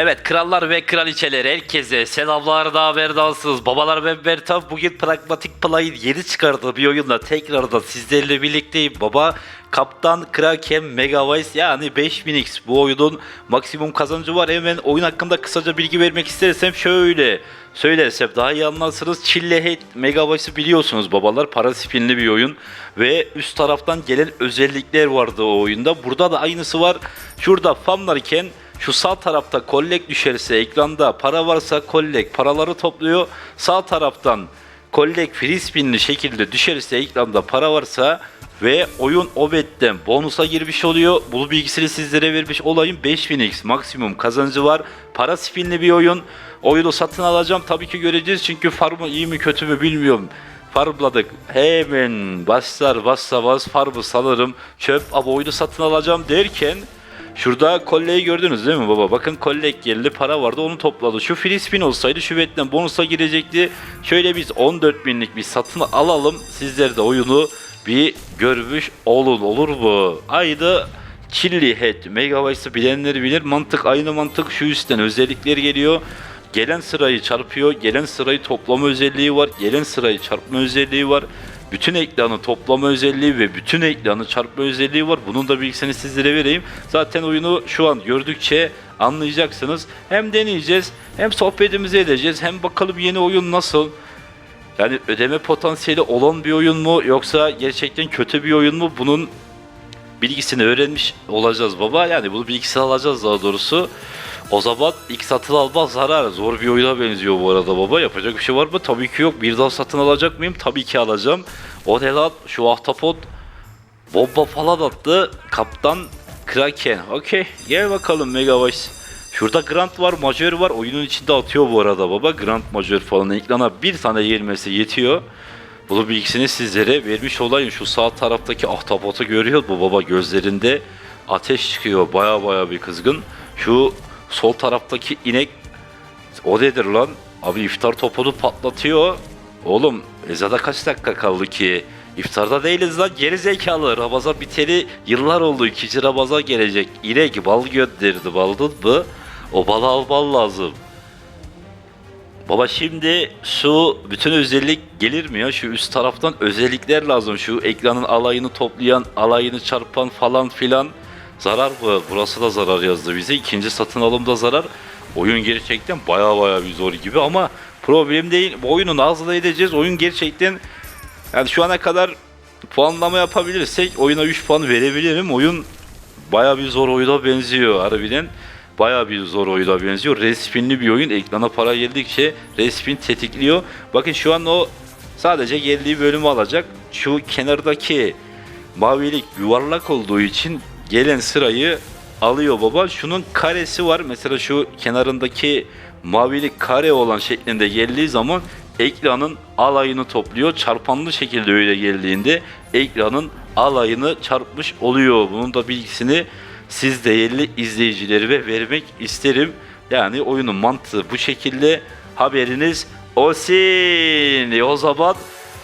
Evet krallar ve kraliçeler herkese selamlar da haberdarsınız. Babalar ve Bertaf bugün Pragmatic Play'in yeni çıkardığı bir oyunla tekrardan sizlerle birlikteyim. Baba Kaptan Kraken Megavice yani 5000x bu oyunun maksimum kazancı var. Hemen oyun hakkında kısaca bilgi vermek istersem şöyle söylersem daha iyi anlarsınız. Chille Head Megavice'ı biliyorsunuz babalar para spinli bir oyun ve üst taraftan gelen özellikler vardı o oyunda. Burada da aynısı var. Şurada farmlarken şu sağ tarafta kollek düşerse ekranda para varsa kollek paraları topluyor. Sağ taraftan kollek free spinli şekilde düşerse ekranda para varsa ve oyun o betten bonusa girmiş oluyor. Bu bilgisini sizlere vermiş olayım. 5000x maksimum kazancı var. Para spinli bir oyun. Oyunu satın alacağım. Tabii ki göreceğiz çünkü farmı iyi mi kötü mü bilmiyorum. Farmladık. Hemen başlar bassa bas farmı sanırım. Çöp ama oyunu satın alacağım derken Şurada kolleyi gördünüz değil mi baba? Bakın kollek geldi para vardı onu topladı. Şu free spin olsaydı şu vetten bonusa girecekti. Şöyle biz 14 binlik bir satın alalım. Sizler de oyunu bir görmüş olun olur mu? Ayda Chilli Head Megabytes'ı bilenleri bilir. Mantık aynı mantık şu üstten özellikler geliyor. Gelen sırayı çarpıyor. Gelen sırayı toplama özelliği var. Gelen sırayı çarpma özelliği var. Bütün ekranı toplama özelliği ve bütün ekranı çarpma özelliği var. Bunun da bilgisini sizlere vereyim. Zaten oyunu şu an gördükçe anlayacaksınız. Hem deneyeceğiz, hem sohbetimizi edeceğiz, hem bakalım yeni oyun nasıl. Yani ödeme potansiyeli olan bir oyun mu yoksa gerçekten kötü bir oyun mu? Bunun bilgisini öğrenmiş olacağız baba. Yani bunu bilgisini alacağız daha doğrusu. O zaman ilk satın alma zarar. Zor bir oyuna benziyor bu arada baba. Yapacak bir şey var mı? Tabii ki yok. Bir daha satın alacak mıyım? Tabii ki alacağım. O ne lan? Şu ahtapot bomba falan attı. Kaptan Kraken. Okey. Gel bakalım Megavice. Şurada Grand var, Major var. Oyunun içinde atıyor bu arada baba. Grand Major falan. Ekrana bir tane gelmesi yetiyor. Bunun bilgisini sizlere vermiş olayım. Şu sağ taraftaki ahtapotu görüyor bu baba gözlerinde ateş çıkıyor. Baya baya bir kızgın. Şu sol taraftaki inek o nedir lan? Abi iftar topunu patlatıyor. Oğlum ezada kaç dakika kaldı ki? İftarda değiliz lan geri zekalı. Ramazan biteli yıllar oldu. İkinci Ramazan gelecek. İnek bal gönderdi. Baldın mı? O balı alman lazım. Baba şimdi şu bütün özellik gelir mi ya? Şu üst taraftan özellikler lazım. Şu ekranın alayını toplayan, alayını çarpan falan filan. Zarar mı? Burası da zarar yazdı bize. İkinci satın alımda zarar. Oyun gerçekten baya baya bir zor gibi ama problem değil. Bu oyunu ağzına edeceğiz. Oyun gerçekten yani şu ana kadar puanlama yapabilirsek oyuna 3 puan verebilirim. Oyun baya bir zor oyuna benziyor harbiden. Baya bir zor oyuna benziyor. Respinli bir oyun. Ekrana para geldikçe respin tetikliyor. Bakın şu an o sadece geldiği bölümü alacak. Şu kenardaki mavilik yuvarlak olduğu için gelen sırayı alıyor baba. Şunun karesi var. Mesela şu kenarındaki mavilik kare olan şeklinde geldiği zaman ekranın alayını topluyor. Çarpanlı şekilde öyle geldiğinde ekranın alayını çarpmış oluyor. Bunun da bilgisini siz değerli izleyicilerime vermek isterim. Yani oyunun mantığı bu şekilde haberiniz olsun. O zaman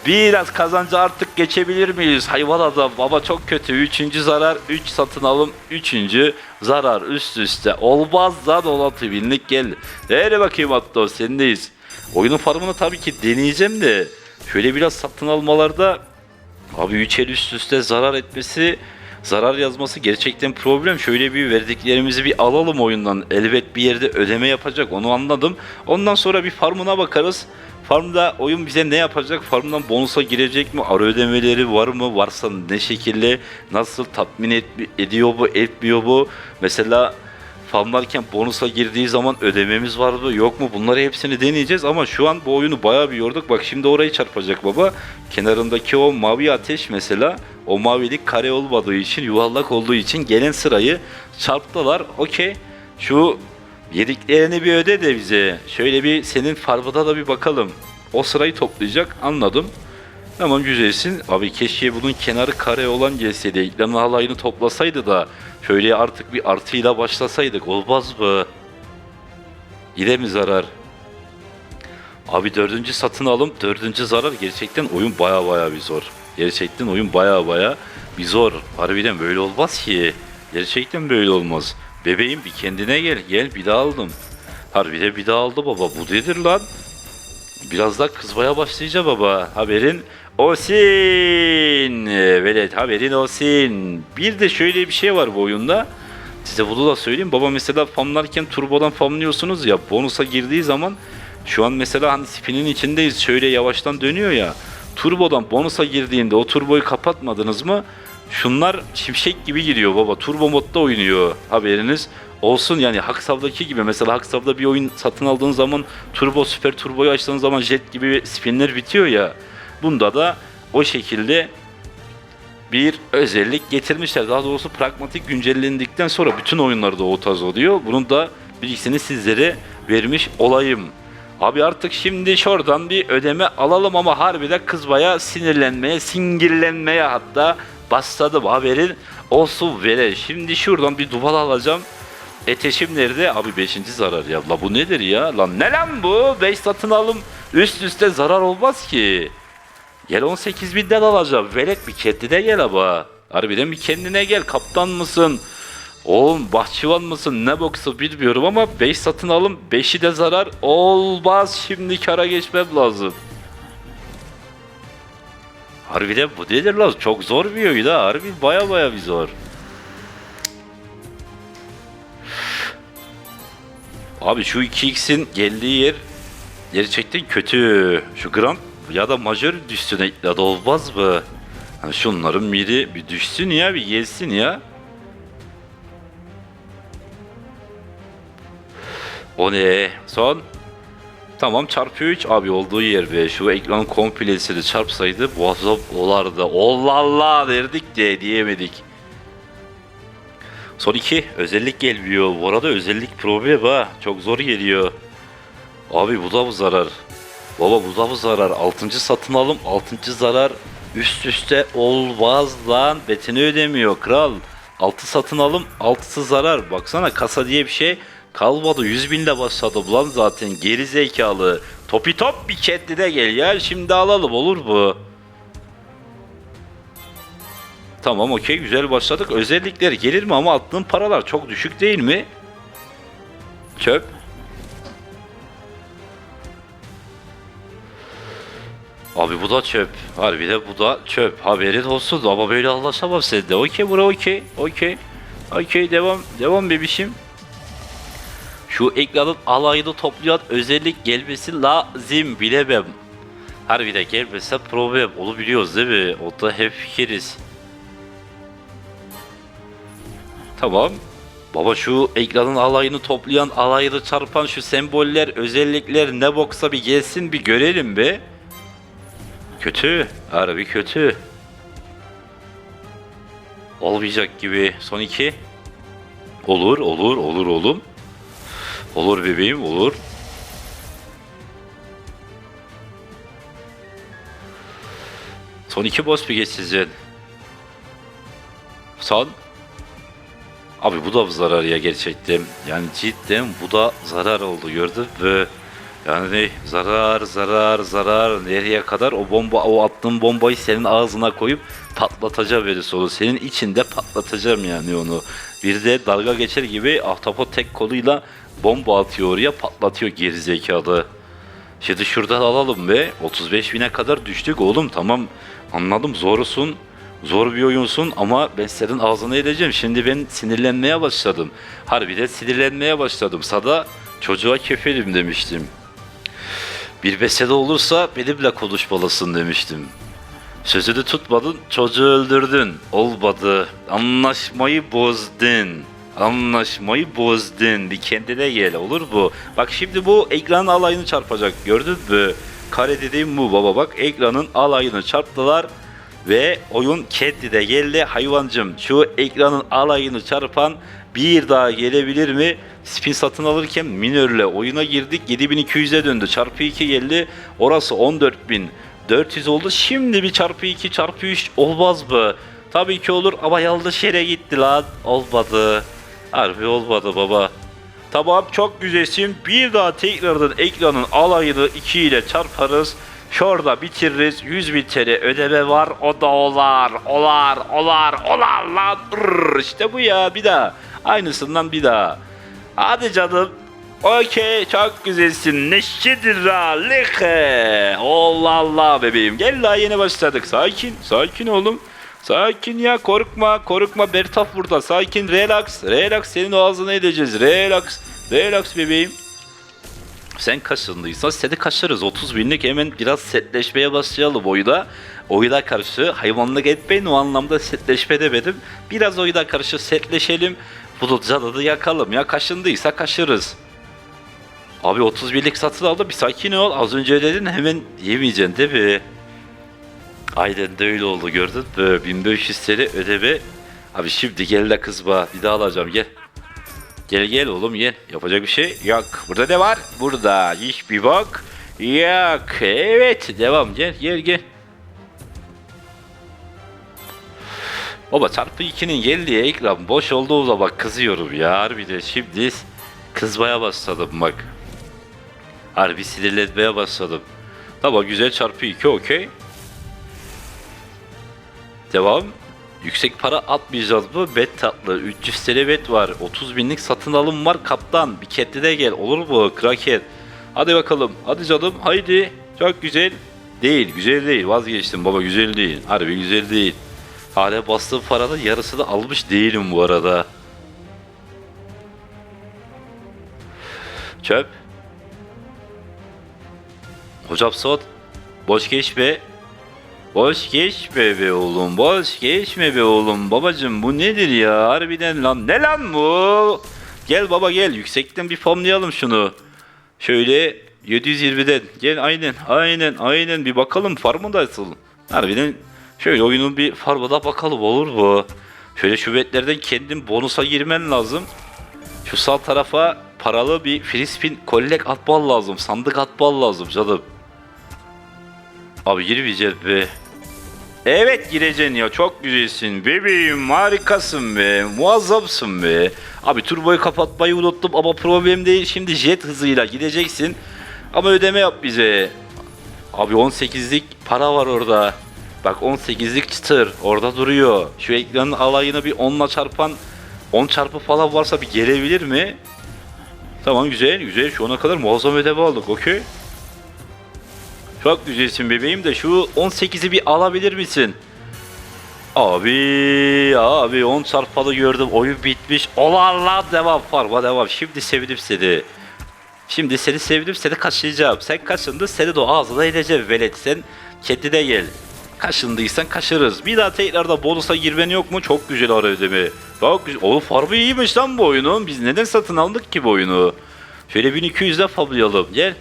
biraz kazancı artık geçebilir miyiz? Hayvan adam baba çok kötü. Üçüncü zarar, 3 satın alım, üçüncü zarar üst üste. Olmaz lan 16 binlik geldi. Nereye bakayım hatta sendeyiz. Oyunun farmını tabii ki deneyeceğim de şöyle biraz satın almalarda abi 3 el üst üste zarar etmesi zarar yazması gerçekten problem. Şöyle bir verdiklerimizi bir alalım oyundan. Elbet bir yerde ödeme yapacak onu anladım. Ondan sonra bir farmına bakarız. Farmda oyun bize ne yapacak? Farmdan bonusa girecek mi? Ara ödemeleri var mı? Varsa ne şekilde? Nasıl tatmin et, ediyor bu? Etmiyor bu? Mesela farmlarken bonusa girdiği zaman ödememiz var mı? Yok mu? Bunları hepsini deneyeceğiz ama şu an bu oyunu bayağı bir yorduk. Bak şimdi orayı çarpacak baba. Kenarındaki o mavi ateş mesela o mavilik kare olmadığı için yuvarlak olduğu için gelen sırayı çarptılar. Okey. Şu yediklerini bir öde de bize. Şöyle bir senin farmına da bir bakalım. O sırayı toplayacak anladım. Tamam güzelsin. Abi keşke bunun kenarı kare olan gelseydi. Ekranın alayını toplasaydı da şöyle artık bir artıyla başlasaydık. Olmaz mı? Yine mi zarar? Abi dördüncü satın alım, dördüncü zarar. Gerçekten oyun baya baya bir zor. Gerçekten oyun baya baya bir zor. Harbiden böyle olmaz ki. Gerçekten böyle olmaz. Bebeğim bir kendine gel. Gel bir daha aldım. Harbi de bir daha aldı baba. Bu nedir lan? Biraz daha kızmaya başlayacak baba. Haberin olsun. Evet haberin olsun. Bir de şöyle bir şey var bu oyunda. Size bunu da söyleyeyim. Baba mesela famlarken turbodan famlıyorsunuz ya. Bonusa girdiği zaman şu an mesela hani spinin içindeyiz. Şöyle yavaştan dönüyor ya. Turbodan bonusa girdiğinde o turboyu kapatmadınız mı? Şunlar şimşek gibi gidiyor baba. Turbo modda oynuyor. Haberiniz olsun yani Haksav'daki gibi. Mesela Haksav'da bir oyun satın aldığın zaman turbo süper turboyu açtığın zaman jet gibi spinler bitiyor ya. Bunda da o şekilde bir özellik getirmişler. Daha doğrusu pragmatik güncellendikten sonra bütün oyunlarda o tarz oluyor. Bunun da bilgisini sizlere vermiş olayım. Abi artık şimdi şuradan bir ödeme alalım ama harbiden kızmaya, sinirlenmeye, singirlenmeye hatta başladım haberin olsun vere. Şimdi şuradan bir duval alacağım. Eteşim nerede? Abi 5. zarar ya. La bu nedir ya? Lan ne lan bu? 5 satın alım üst üste zarar olmaz ki. Gel 18 binden alacağım. Velet bir kendine gel ama. Harbiden bir kendine gel. Kaptan mısın? Oğlum bahçıvan mısın? Ne boksu bilmiyorum ama 5 satın alım 5'i de zarar olmaz. Şimdi kara geçmem lazım. Harbiden bu nedir lan? Çok zor bir oyun ha. Harbi baya baya bir zor. Abi şu 2x'in geldiği yer gerçekten kötü. Şu Grand ya da Major düşsün da olmaz mı? Hani şunların biri bir düşsün ya bir gelsin ya. O ne? Son. Tamam çarpı 3 abi olduğu yer ve şu ekranın komplesini çarpsaydı muazzam olardı. Allah Allah derdik de diyemedik. Son 2 özellik gelmiyor. Bu arada özellik problem ha. Çok zor geliyor. Abi bu da bu zarar. Baba bu da bu zarar. 6. satın alım 6. zarar üst üste olmaz lan. Betini ödemiyor kral. 6 satın alım 6'sı zarar. Baksana kasa diye bir şey kalmadı. 100 binle başladı lan zaten geri zekalı. Topi top bir kendine gel ya. Şimdi alalım olur mu? Tamam okey güzel başladık. Özellikler gelir mi ama attığın paralar çok düşük değil mi? Çöp. Abi bu da çöp. Harbi de bu da çöp. Haberin olsun ama böyle anlaşamam seninle. Okey bura okey. Okey. Okey devam. Devam bebişim. Şu ekranın alayını toplayan özellik gelmesi lazım bilemem. Harbiden gelmese problem. Onu değil mi? O da hep fikiriz. Tamam. Baba şu ekranın alayını toplayan, alayını çarpan şu semboller, özellikler ne boksa bir gelsin bir görelim be. Kötü. Harbi kötü. Olmayacak gibi. Son iki. Olur, olur, olur oğlum. Olur bebeğim, olur. Son iki boss bir geçeceksin. Son. Abi bu da zarar ya gerçekten. Yani cidden bu da zarar oldu gördün mü? Yani zarar zarar zarar nereye kadar o bomba o attığın bombayı senin ağzına koyup patlatacağım böyle sonu. Senin içinde patlatacağım yani onu. Bir de dalga geçer gibi ahtapot tek koluyla bomba atıyor oraya patlatıyor gerizekalı. Şimdi şuradan alalım ve 35 bine kadar düştük oğlum tamam anladım zorsun zor bir oyunsun ama ben senin ağzını edeceğim. Şimdi ben sinirlenmeye başladım. Harbiden sinirlenmeye başladım. Sada çocuğa kefelim demiştim. Bir mesele olursa benimle konuşmalısın demiştim. Sözünü tutmadın, çocuğu öldürdün. Olmadı. Anlaşmayı bozdun. Anlaşmayı bozdun. Bir kendine gel olur bu. Bak şimdi bu ekranın alayını çarpacak. Gördün mü? Kare dediğim bu baba bak. Ekranın alayını çarptılar. Ve oyun kendine geldi hayvancım. Şu ekranın alayını çarpan bir daha gelebilir mi? Spin satın alırken minörle oyuna girdik. 7200'e döndü. Çarpı 2 geldi. Orası 14400 oldu. Şimdi bir çarpı 2 çarpı 3 olmaz mı? Tabii ki olur ama yanlış yere gitti lan. Olmadı. Harbi olmadı baba. Tamam çok güzelsin. Bir daha tekrardan ekranın alayını 2 ile çarparız. Şurada bitiririz. 100 bin TL ödeme var. O da olar. Olar. Olar. Olar lan. Rrr, işte bu ya. Bir daha. Aynısından bir daha. Hadi canım. Okey çok güzelsin. Neşedir like. Allah Allah bebeğim. Gel daha yeni başladık. Sakin. Sakin oğlum. Sakin ya korkma korkma. Bertaf burada. Sakin relax. Relax senin ağzına edeceğiz. Relax relax bebeğim. Sen kaşındıysan seni kaşırız. 30 binlik hemen biraz setleşmeye başlayalım oyuna. Oyuna karşı hayvanlık etmeyin. O anlamda setleşme demedim. Biraz oyuna karşı setleşelim. Bunu canını yakalım ya. Kaşındıysa kaşırız. Abi 30 binlik satın aldı bir sakin ol. Az önce dedin hemen yemeyeceksin değil mi? Aynen de öyle oldu gördün mü? 1500 TL ödeme. Abi şimdi gel de kızma. Bir daha alacağım gel. Gel gel oğlum gel. Yapacak bir şey yok. Burada ne var? Burada hiçbir bak yok. Evet devam gel gel gel. Baba çarpı 2'nin geldiği ekran boş olduğu zaman bak kızıyorum ya. Harbi de şimdi kızmaya başladım bak. Harbi sinirlenmeye başladım. Tamam güzel çarpı 2 okey. Devam. Yüksek para atmayacağız mı? Bet tatlı. 300 TL bet var. 30 binlik satın alım var kaptan. Bir ketli de gel. Olur mu? Kraken. Hadi bakalım. Hadi canım. Haydi. Çok güzel. Değil. Güzel değil. Vazgeçtim baba. Güzel değil. Harbi güzel değil. Hala bastığım paranın yarısını almış değilim bu arada. Çöp. Hocam son. Boş geçme. Boş geçme be oğlum, boş geçme be oğlum. Babacım bu nedir ya? Harbiden lan. Ne lan bu? Gel baba gel. Yüksekten bir formlayalım şunu. Şöyle 720'den. Gel aynen, aynen, aynen. Bir bakalım farmı nasıl? Harbiden şöyle oyunun bir farmına bakalım olur mu? Şöyle şu betlerden kendin bonusa girmen lazım. Şu sağ tarafa paralı bir free spin collect atman lazım. Sandık atman lazım canım. Abi girmeyeceğiz be. Evet gireceksin ya çok güzelsin bebeğim harikasın be muazzamsın be. Abi turboyu kapatmayı unuttum ama problem değil şimdi jet hızıyla gideceksin. Ama ödeme yap bize. Abi 18'lik para var orada. Bak 18'lik çıtır orada duruyor. Şu ekranın alayını bir 10'la çarpan 10 çarpı falan varsa bir gelebilir mi? Tamam güzel güzel şu ana kadar muazzam ödeme aldık okey. Çok güzelsin bebeğim de şu 18'i bir alabilir misin? Abi abi 10 çarpalı gördüm oyun bitmiş. Olarla devam farma devam. Şimdi sevdim seni. Şimdi seni sevdim seni kaşıyacağım. Sen kaşındın seni de ağzına ineceğim velet sen kendine gel. Kaşındıysan kaşırız. Bir daha tekrarda bonusa girmen yok mu? Çok güzel ara ödeme. Çok güzel. Oğlum farmı iyiymiş lan bu oyunun. Biz neden satın aldık ki bu oyunu? Şöyle 1200'den fablayalım. Gel.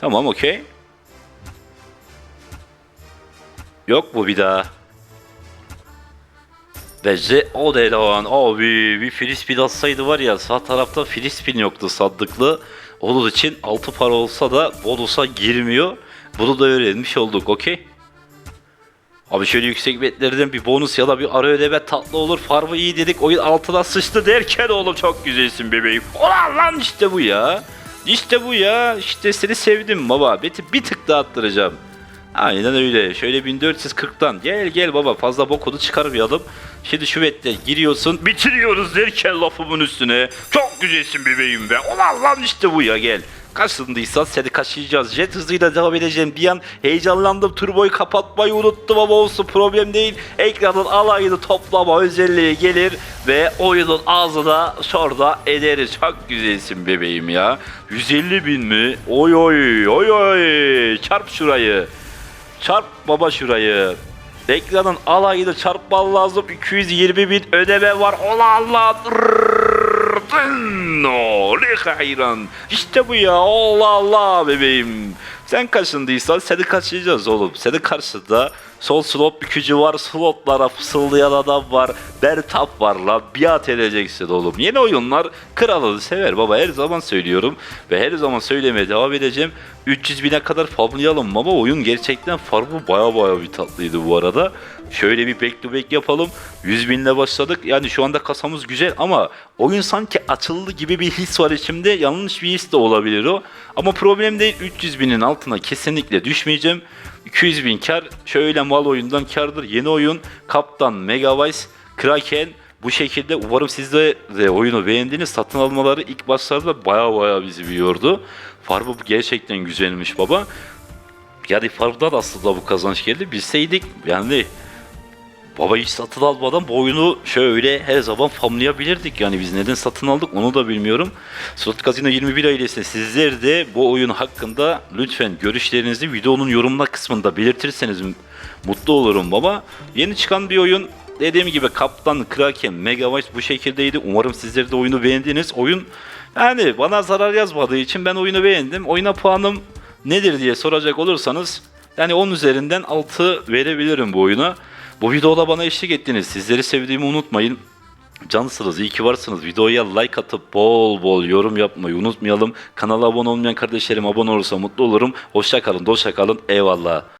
Tamam okey. Yok mu bir daha? Bence o değil o an. Abi bir Filispin atsaydı var ya sağ tarafta Filispin yoktu sandıklı. Onun için 6 para olsa da bonusa girmiyor. Bunu da öğrenmiş olduk okey. Abi şöyle yüksek betlerden bir bonus ya da bir ara ödeme tatlı olur. Farmı iyi dedik oyun altına sıçtı derken oğlum çok güzelsin bebeğim. Ulan lan işte bu ya. İşte bu ya. İşte seni sevdim baba. Beti bir tık daha attıracağım. Aynen öyle. Şöyle 1440'tan. Gel gel baba fazla bokodu çıkarmayalım. Şimdi şu bette giriyorsun. Bitiriyoruz derken lafımın üstüne. Çok güzelsin bebeğim be. Ulan lan işte bu ya gel. Kaşındıysan seni kaşıyacağız. Jet hızıyla devam edeceğim. Bir an heyecanlandım. Turboyu kapatmayı unuttum ama olsun problem değil. Ekranın alayını toplama özelliği gelir ve oyunun ağzına şurada ederiz. Çok güzelsin bebeğim ya. 150 bin mi? Oy oy oy oy. Çarp şurayı. Çarp baba şurayı. Ekranın alayını çarpman lazım. 220 bin ödeme var. Ola Allah. No, ne hayran. İşte bu ya. Allah Allah bebeğim. Sen kaşındıysan seni kaçıracağız oğlum. Senin karşında sol slot bükücü var. Slotlara fısıldayan adam var. Bertap var lan. Biat edeceksin oğlum. Yeni oyunlar kralını sever baba. Her zaman söylüyorum. Ve her zaman söylemeye devam edeceğim. 300 bine kadar farmlayalım ama oyun gerçekten farmı baya baya bir tatlıydı bu arada. Şöyle bir back to back yapalım. 100 binle başladık. Yani şu anda kasamız güzel ama oyun sanki açıldı gibi bir his var içimde. Yanlış bir his de olabilir o. Ama problem değil. 300 binin altına kesinlikle düşmeyeceğim. 200 bin kar. Şöyle mal oyundan kardır. Yeni oyun Kaptan Megavice Kraken bu şekilde umarım siz de, de oyunu beğendiniz. Satın almaları ilk başlarda baya baya bizi biliyordu. Farmı gerçekten güzelmiş baba. Yani farmdan aslında bu kazanç geldi. Bilseydik yani Baba hiç satın almadan bu oyunu şöyle her zaman famlayabilirdik. Yani biz neden satın aldık onu da bilmiyorum. Slot Casino 21 ailesi sizler de bu oyun hakkında lütfen görüşlerinizi videonun yorumlar kısmında belirtirseniz mutlu olurum baba. Yeni çıkan bir oyun dediğim gibi Kaptan Kraken Megabyte bu şekildeydi. Umarım sizler de oyunu beğendiniz. Oyun yani bana zarar yazmadığı için ben oyunu beğendim. Oyuna puanım nedir diye soracak olursanız yani 10 üzerinden 6 verebilirim bu oyuna. Bu videoda bana eşlik ettiniz. Sizleri sevdiğimi unutmayın. Cansınız, iyi ki varsınız. Videoya like atıp bol bol yorum yapmayı unutmayalım. Kanala abone olmayan kardeşlerim abone olursa mutlu olurum. Hoşça kalın, hoşça kalın. Eyvallah.